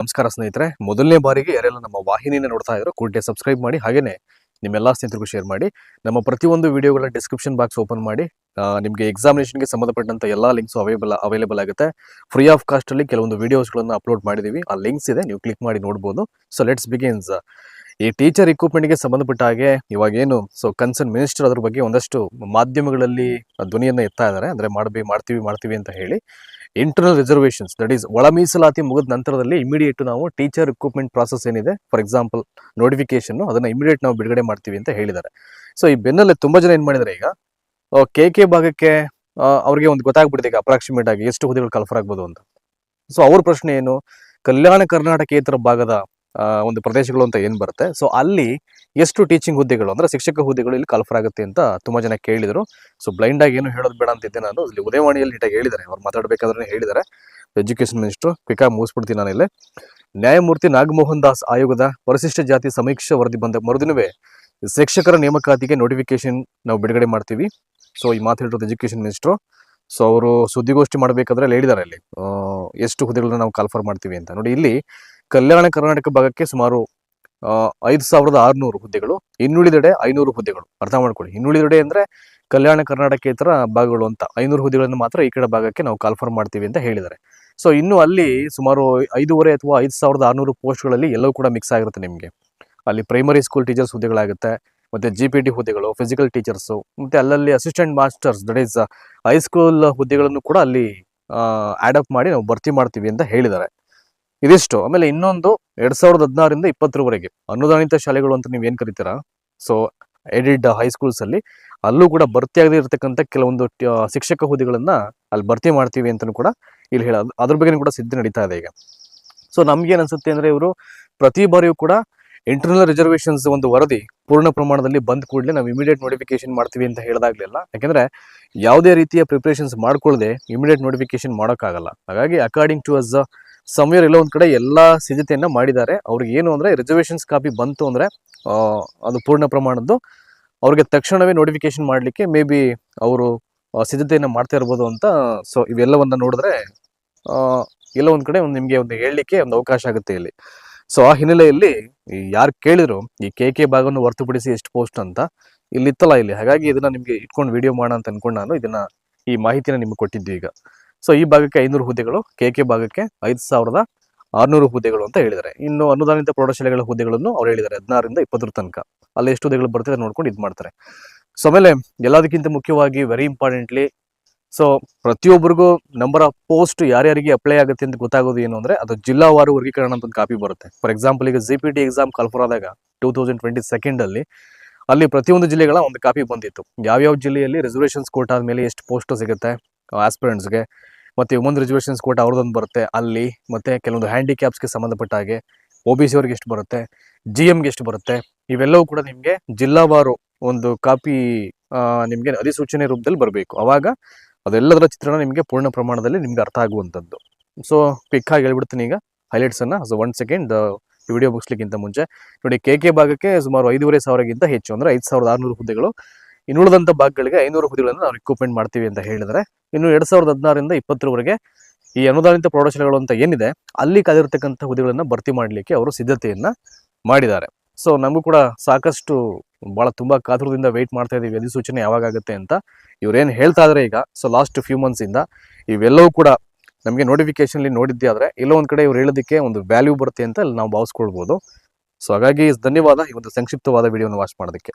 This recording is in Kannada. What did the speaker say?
ನಮಸ್ಕಾರ ಸ್ನೇಹಿತರೆ. ಮೊದಲನೇ ಬಾರಿಗೆ ಯಾರೆಲ್ಲ ನಮ್ಮ ವಾಹಿನಿಯನ್ನು ನೋಡ್ತಾ ಇದ್ರು ಕೂಡಲೇ ಸಬ್ಸ್ಕ್ರೈಬ್ ಮಾಡಿ, ಹಾಗೇನೆ ನಿಮ್ಮೆಲ್ಲ ಸ್ನೇಹಿತರಿಗೂ ಶೇರ್ ಮಾಡಿ, ನಮ್ಮ ಪ್ರತಿಯೊಂದು ವಿಡಿಯೋಗಳ ಡಿಸ್ಕ್ರಿಪ್ಷನ್ ಬಾಕ್ಸ್ ಓಪನ್ ಮಾಡಿ ನಿಮಗೆ ಎಕ್ಸಾಮಿನೇಷನ್ಗೆ ಸಂಬಂಧಪಟ್ಟಂತ ಎಲ್ಲ ಲಿಂಕ್ಸ್ ಅವೈಲೇಬಲ್ ಅವೈಲೇಬಲ್ ಆಗುತ್ತೆ. ಫ್ರೀ ಆಫ್ ಕಾಸ್ಟ್ ಅಲ್ಲಿ ಕೆಲವೊಂದು ವಿಡಿಯೋಸ್ಗಳನ್ನು ಅಪ್ಲೋಡ್ ಮಾಡಿದೀವಿ. ಆ ಲಿಂಕ್ಸ್ ಇದೆ, ನೀವು ಕ್ಲಿಕ್ ಮಾಡಿ ನೋಡ್ಬೋದು. ಸೊ ಲೆಟ್ಸ್ ಬಿಗಿನ್ಸ್ ಈ ಟೀಚರ್ಗೆ ಸಂಬಂಧಪಟ್ಟ ಹಾಗೆ ಇವಾಗ ಏನು ಸೊ ಕನ್ಸರ್ನ್ ಮಿನಿಸ್ಟರ್ ಅದ್ರ ಬಗ್ಗೆ ಒಂದಷ್ಟು ಮಾಧ್ಯಮಗಳಲ್ಲಿ ಧ್ವನಿಯನ್ನ ಎತ್ತಾ ಇದ್ದಾರೆ. ಅಂದ್ರೆ ಮಾಡಬಿ, ಮಾಡ್ತೀವಿ ಮಾಡ್ತೀವಿ ಅಂತ ಹೇಳಿ. ಇಂಟರ್ನಲ್ ರಿಸರ್ವೇಷನ್ಸ್ ದಟ್ ಈಸ್ ಒಳ ಮೀಸಲಾತಿ ಮುಗಿದ ನಂತರದಲ್ಲಿ ಇಮಿಡಿಯೇಟ್ ನಾವು ಟೀಚರ್ ರಿಕ್ರೂಟ್ಮೆಂಟ್ ಪ್ರಾಸೆಸ್ ಏನಿದೆ ಫಾರ್ ಎಕ್ಸಾಂಪಲ್ ನೋಟಿಫಿಕೇಶನ್ ಅದನ್ನ ಇಮಿಡಿಯೇಟ್ ನಾವು ಬಿಡುಗಡೆ ಮಾಡ್ತೀವಿ ಅಂತ ಹೇಳಿದ್ದಾರೆ. ಸೊ ಈ ಬೆನ್ನಲ್ಲೇ ತುಂಬಾ ಜನ ಏನ್ ಮಾಡಿದ್ದಾರೆ ಈಗ ಕೆ ಕೆ ಭಾಗಕ್ಕೆ ಅವರಿಗೆ ಒಂದು ಗೊತ್ತಾಗ್ಬಿಟ್ಟಿದೆ ಈಗ ಅಪ್ರಾಕ್ಸಿಮೇಟ್ ಆಗಿ ಎಷ್ಟು ಹುದ್ದೆಗಳು ಕಲ್ಫರ್ ಆಗ್ಬೋದು ಅಂತ. ಸೊ ಅವ್ರ ಪ್ರಶ್ನೆ ಏನು, ಕಲ್ಯಾಣ ಕರ್ನಾಟಕೇತರ ಭಾಗದ ಒಂದು ಪ್ರದೇಶಗಳು ಅಂತ ಏನು ಬರುತ್ತೆ? ಸೊ ಅಲ್ಲಿ ಎಷ್ಟು ಟೀಚಿಂಗ್ ಹುದ್ದೆಗಳು ಅಂದ್ರೆ ಶಿಕ್ಷಕ ಹುದ್ದೆಗಳು ಇಲ್ಲಿ ಕಲ್ಫರ್ ಆಗುತ್ತೆ ಅಂತ ತುಂಬಾ ಜನ ಕೇಳಿದ್ರು. ಸೊ ಬ್ಲೈಂಡ್ ಆಗಿ ಏನು ಹೇಳೋದು ಬೇಡ ಅಂತಿದ್ದೆ ನಾನು. ಇಲ್ಲಿ ಉದಯವಾಣಿಯಲ್ಲಿ ನೀಟಾಗಿ ಹೇಳಿದ್ದಾರೆ. ಅವ್ರು ಮಾತಾಡ್ಬೇಕಾದ್ರೆ ಹೇಳಿದ್ದಾರೆ. ಎಜುಕೇಶನ್ ಮಿನಿಸ್ಟರ್ ಕ್ವಿಕಾಗಿ ಮುಗಿಸ್ಬಿಡ್ತೀನಿ ನಾನು ಇಲ್ಲಿ. ನ್ಯಾಯಮೂರ್ತಿ ನಾಗಮೋಹನ್ ದಾಸ್ ಆಯೋಗದ ಪರಿಶಿಷ್ಟ ಜಾತಿ ಸಮೀಕ್ಷಾ ವರದಿ ಬಂದ ಮರುದಿನವೇ ಶಿಕ್ಷಕರ ನೇಮಕಾತಿಗೆ ನೋಟಿಫಿಕೇಶನ್ ನಾವು ಬಿಡುಗಡೆ ಮಾಡ್ತೀವಿ. ಸೊ ಈ ಮಾತು ಹೇಳಿರೋದು ಎಜುಕೇಶನ್ ಮಿನಿಸ್ಟ್ರು ಸೊ ಅವರು ಸುದ್ದಿಗೋಷ್ಠಿ ಮಾಡಬೇಕಾದ್ರೆ ಹೇಳಿದ್ದಾರೆ ಅಲ್ಲಿ. ಎಷ್ಟು ಹುದ್ದೆಗಳನ್ನ ನಾವು ಕಾಲ್ಫರ್ ಮಾಡ್ತೀವಿ ಅಂತ. ನೋಡಿ, ಇಲ್ಲಿ ಕಲ್ಯಾಣ ಕರ್ನಾಟಕ ಭಾಗಕ್ಕೆ ಸುಮಾರು ಐದು ಸಾವಿರದ ಆರುನೂರು ಹುದ್ದೆಗಳು, ಇನ್ನುಳಿದೆಡೆ ಐನೂರು ಹುದ್ದೆಗಳು. ಅರ್ಥ ಮಾಡ್ಕೊಳ್ಳಿ. ಇನ್ನುಳಿದೆಡೆ ಅಂದರೆ ಕಲ್ಯಾಣ ಕರ್ನಾಟಕೇತರ ಭಾಗಗಳು ಅಂತ. ಐನೂರು ಹುದ್ದೆಗಳನ್ನು ಮಾತ್ರ ಈ ಕಡೆ ಭಾಗಕ್ಕೆ ನಾವು ಕಾಲ್ಫರ್ ಮಾಡ್ತೀವಿ ಅಂತ ಹೇಳಿದ್ದಾರೆ. ಸೊ ಇನ್ನು ಅಲ್ಲಿ ಸುಮಾರು ಐದೂವರೆ ಅಥವಾ ಐದು ಸಾವಿರದ ಆರುನೂರು ಪೋಸ್ಟ್ಗಳಲ್ಲಿ ಎಲ್ಲವೂ ಕೂಡ ಮಿಕ್ಸ್ ಆಗಿರುತ್ತೆ ನಿಮಗೆ. ಅಲ್ಲಿ ಪ್ರೈಮರಿ ಸ್ಕೂಲ್ ಟೀಚರ್ಸ್ ಹುದ್ದೆಗಳಾಗುತ್ತೆ, ಮತ್ತೆ ಜಿ ಪಿ ಟಿ ಹುದ್ದೆಗಳು ಫಿಸಿಕಲ್ ಟೀಚರ್ಸು ಮತ್ತೆ ಅಲ್ಲಲ್ಲಿ assistant masters that is high school ಹುದ್ದೆಗಳನ್ನು ಕೂಡ ಅಲ್ಲಿ ಅಪ್ ಮಾಡಿ ನಾವು ಭರ್ತಿ ಮಾಡ್ತೀವಿ ಅಂತ ಹೇಳಿದ್ದಾರೆ. ಇದಿಷ್ಟು. ಆಮೇಲೆ ಇನ್ನೊಂದು ಎರಡ್ ಸಾವಿರದ ಹದಿನಾರರಿಂದ ಇಪ್ಪತ್ತರವರೆಗೆ ಅನುದಾನಿತ ಶಾಲೆಗಳು ಅಂತ ನೀವು ಏನ್ ಕರಿತೀರಾ? ಸೊ ಎಡಿಡ್ ಹೈಸ್ಕೂಲ್ಸ್ ಅಲ್ಲಿ ಅಲ್ಲೂ ಕೂಡ ಭರ್ತಿ ಆಗದೆ ಇರತಕ್ಕಂಥ ಕೆಲವೊಂದು ಶಿಕ್ಷಕ ಹುದ್ದೆಗಳನ್ನ ಅಲ್ಲಿ ಭರ್ತಿ ಮಾಡ್ತೀವಿ ಅಂತಲೂ ಕೂಡ ಇಲ್ಲಿ ಹೇಳ, ಅದ್ರ ಬಗ್ಗೆ ಕೂಡ ಸಿದ್ಧ ನಡೀತಾ ಇದೆ ಈಗ. ಸೊ ನಮ್ಗೇನ್ ಅನ್ಸುತ್ತೆ ಅಂದ್ರೆ ಇವರು ಪ್ರತಿ ಬಾರಿಯೂ ಕೂಡ ಇಂಟರ್ನಲ್ ರಿಸರ್ವೇಷನ್ಸ್ ಒಂದು ವರದಿ ಪೂರ್ಣ ಪ್ರಮಾಣದಲ್ಲಿ ಬಂದ್ ಕೂಡಲೇ ನಾವು ಇಮಿಡಿಯೇಟ್ ನೋಟಿಫಿಕೇಶನ್ ಮಾಡ್ತೀವಿ ಅಂತ ಹೇಳಿದಾಗ್ಲಿಲ್ಲ. ಯಾಕಂದ್ರೆ ಯಾವುದೇ ರೀತಿಯ ಪ್ರಿಪರೇಷನ್ಸ್ ಮಾಡ್ಕೊಳ್ಳದೆ ಇಮಿಡಿಯೇಟ್ ನೋಟಿಫಿಕೇಶನ್ ಮಾಡೋಕ್ಕಾಗಲ್ಲ. ಹಾಗಾಗಿ ಅಕಾರ್ಡಿಂಗ್ ಟು ಅಸ್ ಸಮಯರ್ ಎಲ್ಲೋ ಒಂದ್ ಕಡೆ ಎಲ್ಲಾ ಸಿದ್ಧತೆಯನ್ನ ಮಾಡಿದ್ದಾರೆ. ಅವ್ರಿಗೆ ಏನು ಅಂದ್ರೆ ರಿಸರ್ವೇಷನ್ಸ್ ಕಾಪಿ ಬಂತು ಅಂದ್ರೆ ಅದು ಪೂರ್ಣ ಪ್ರಮಾಣದ್ದು. ಅವ್ರಿಗೆ ತಕ್ಷಣವೇ ನೋಟಿಫಿಕೇಶನ್ ಮಾಡಲಿಕ್ಕೆ ಮೇ ಬಿ ಅವರು ಸಿದ್ಧತೆಯನ್ನ ಮಾಡ್ತಾ ಇರ್ಬೋದು ಅಂತ ಸೊ ಇವೆಲ್ಲವನ್ನ ನೋಡಿದ್ರೆ ಎಲ್ಲ ಒಂದ್ ಕಡೆ ಒಂದು ನಿಮ್ಗೆ ಒಂದು ಹೇಳಲಿಕ್ಕೆ ಒಂದು ಅವಕಾಶ ಆಗುತ್ತೆ ಇಲ್ಲಿ. ಸೊ ಆ ಹಿನ್ನೆಲೆಯಲ್ಲಿ ಯಾರು ಕೇಳಿದ್ರು, ಈ ಕೆ ಕೆ ಭಾಗವನ್ನು ಹೊರತುಪಡಿಸಿ ಎಷ್ಟು ಪೋಸ್ಟ್ ಅಂತ ಇಲ್ಲಿತ್ತಲ್ಲ ಇಲ್ಲಿ. ಹಾಗಾಗಿ ಇದನ್ನ ನಿಮ್ಗೆ ಇಟ್ಕೊಂಡು ವಿಡಿಯೋ ಮಾಡೋಣ ಅಂತ ಅನ್ಕೊಂಡು ನಾನು ಇದನ್ನ ಈ ಮಾಹಿತಿನ ನಿಮ್ಗೆ ಕೊಟ್ಟಿದ್ದೆ ಈಗ. ಸೊ ಈ ಭಾಗಕ್ಕೆ ಐನೂರು ಹುದ್ದೆಗಳು ಕೆ ಕೆ ಭಾಗಕ್ಕೆ ಐದು ಸಾವಿರದ ಆರುನೂರು ಹುದ್ದೆಗಳು ಅಂತ ಹೇಳಿದ್ದಾರೆ. ಇನ್ನು ಅನುದಾನಿತ ಪ್ರೌಢಶಾಲೆಗಳ ಹುದ್ದೆಗಳನ್ನು ಅವ್ರು ಹೇಳಿದ್ದಾರೆ, ಹದಿನಾರರಿಂದ ಇಪ್ಪತ್ತರ ತನಕ. ಅಲ್ಲಿ ಎಷ್ಟು ಹುದ್ದೆಗಳು ಬರ್ತದೆ ನೋಡ್ಕೊಂಡು ಇದು ಮಾಡ್ತಾರೆ. ಸೊ ಆಮೇಲೆ ಎಲ್ಲದಕ್ಕಿಂತ ಮುಖ್ಯವಾಗಿ ವೆರಿ ಇಂಪಾರ್ಟೆಂಟ್ಲಿ ಸೊ ಪ್ರತಿಯೊಬ್ಬರಿಗೂ ನಂಬರ್ ಆಫ್ ಪೋಸ್ಟ್ ಯಾರ್ಯಾರಿಗೆ ಅಪ್ಲೈ ಆಗುತ್ತೆ ಅಂತ ಗೊತ್ತಾಗೋದು ಏನು ಅಂದ್ರೆ, ಅದು ಜಿಲ್ಲಾವಾರು ವರ್ಗೀಕರಣ ಅಂತ ಕಾಪಿ ಬರುತ್ತೆ. ಫಾರ್ ಎಕ್ಸಾಂಪಲ್ ಈಗ ಜಿ ಪಿ ಟಿ ಎಕ್ಸಾಮ್ ಕಲ್ಫರ್ ಆದಾಗ ಟೂ ತೌಸಂಡ್ ಟ್ವೆಂಟಿ ಸೆಕೆಂಡ್ ಅಲ್ಲಿ ಅಲ್ಲಿ ಪ್ರತಿಯೊಂದು ಜಿಲ್ಲೆಗಳ ಒಂದು ಕಾಪಿ ಬಂದಿತ್ತು. ಯಾವ್ಯಾವ ಜಿಲ್ಲೆಯಲ್ಲಿ ರಿಸರ್ವೇಷನ್ಸ್ ಕೋಟಾದ ಮೇಲೆ ಎಷ್ಟು ಪೋಸ್ಟ್ ಸಿಗುತ್ತೆ ಆಸ್ಪಿರೆಂಟ್ಸ್ಗೆ ಮತ್ತು ಒಂದು ರಿಸರ್ವೇಷನ್ಸ್ ಕೋಟ ಅವ್ರದ್ದೊಂದು ಬರುತ್ತೆ. ಅಲ್ಲಿ ಮತ್ತು ಕೆಲವೊಂದು ಹ್ಯಾಂಡಿಕ್ಯಾಪ್ಸ್ಗೆ ಸಂಬಂಧಪಟ್ಟ ಹಾಗೆ ಒ ಬಿ ಸಿ ಅವ್ರಿಗೆ ಎಷ್ಟು ಬರುತ್ತೆ? ಜಿ ಎಮ್ಗೆ ಎಷ್ಟು ಬರುತ್ತೆ? ಇವೆಲ್ಲವೂ ಕೂಡ ನಿಮಗೆ ಜಿಲ್ಲಾವಾರು ಒಂದು ಕಾಪಿ ನಿಮಗೆ ಅಧಿಸೂಚನೆ ರೂಪದಲ್ಲಿ ಬರಬೇಕು. ಆವಾಗ ಅದೆಲ್ಲದರ ಚಿತ್ರಣ ನಿಮಗೆ ಪೂರ್ಣ ಪ್ರಮಾಣದಲ್ಲಿ ನಿಮಗೆ ಅರ್ಥ ಆಗುವಂಥದ್ದು. ಸೊ ಆಗಿ ಹೇಳ್ಬಿಡ್ತೀನಿ ಈಗ ಹೈಲೈಟ್ಸನ್ನು ಸೊ ಒನ್ ಸೆಕೆಂಡ್ ವಿಡಿಯೋ ಮುಗಿಸ್ಲಿಕ್ಕಿಂತ ಮುಂಚೆ. ನೋಡಿ ಕೆ ಕೆ ಭಾಗಕ್ಕೆ ಸುಮಾರು ಐದೂವರೆ ಸಾವಿರಕ್ಕಿಂತ ಹೆಚ್ಚು, ಅಂದರೆ ಐದು ಸಾವಿರದ ಆರುನೂರು ಹುದ್ದೆಗಳು ಇನ್ನುಳಿದಂಥ ಭಾಗಗಳಿಗೆ ಐನೂರು ಹುದ್ದೆಗಳನ್ನು ನಾವು ರಿಕ್ರೂಟ್ಮೆಂಟ್ ಮಾಡ್ತೀವಿ ಅಂತ ಹೇಳಿದರೆ ಇನ್ನು ಎರಡು ಸಾವಿರದ ಹದಿನಾರರಿಂದ ಇಪ್ಪತ್ತರವರೆಗೆ ಈ ಅನುದಾನಿತ ಪ್ರೌಢಶಾಲೆಗಳು ಅಂತ ಏನಿದೆ, ಅಲ್ಲಿ ಕಾದಿರ್ತಕ್ಕಂಥ ಹುದ್ದೆಗಳನ್ನ ಭರ್ತಿ ಮಾಡಲಿಕ್ಕೆ ಅವರು ಸಿದ್ಧತೆಯನ್ನ ಮಾಡಿದ್ದಾರೆ. ಸೊ ನಮಗೂ ಕೂಡ ಸಾಕಷ್ಟು ಬಹಳ ತುಂಬಾ ಕಾತುರದಿಂದ ವೆಯ್ಟ್ ಮಾಡ್ತಾ ಇದೀವಿ ಅಧಿಸೂಚನೆ ಯಾವಾಗ ಆಗುತ್ತೆ ಅಂತ ಇವ್ರೇನ್ ಹೇಳ್ತಾ ಇದಾರೆ ಈಗ. ಸೊ ಲಾಸ್ಟ್ ಫ್ಯೂ ಮಂತ್ಸ್ ಇಂದ ಇವೆಲ್ಲವೂ ಕೂಡ ನಮಗೆ ನೋಟಿಫಿಕೇಶನ್ ನೋಡಿದ್ದೆ ಆದ್ರೆ ಎಲ್ಲೋ ಒಂದ್ ಕಡೆ ಇವ್ರು ಹೇಳೋದಕ್ಕೆ ಒಂದು ವ್ಯಾಲ್ಯೂ ಬರುತ್ತೆ ಅಂತ ನಾವು ಭಾವಿಸ್ಕೊಳ್ಬೋದು. ಸೊ ಹಾಗಾಗಿ ಧನ್ಯವಾದ ಈ ಒಂದು ಸಂಕ್ಷಿಪ್ತವಾದ ವಿಡಿಯೋನ ವಾಚ್ ಮಾಡೋದಕ್ಕೆ.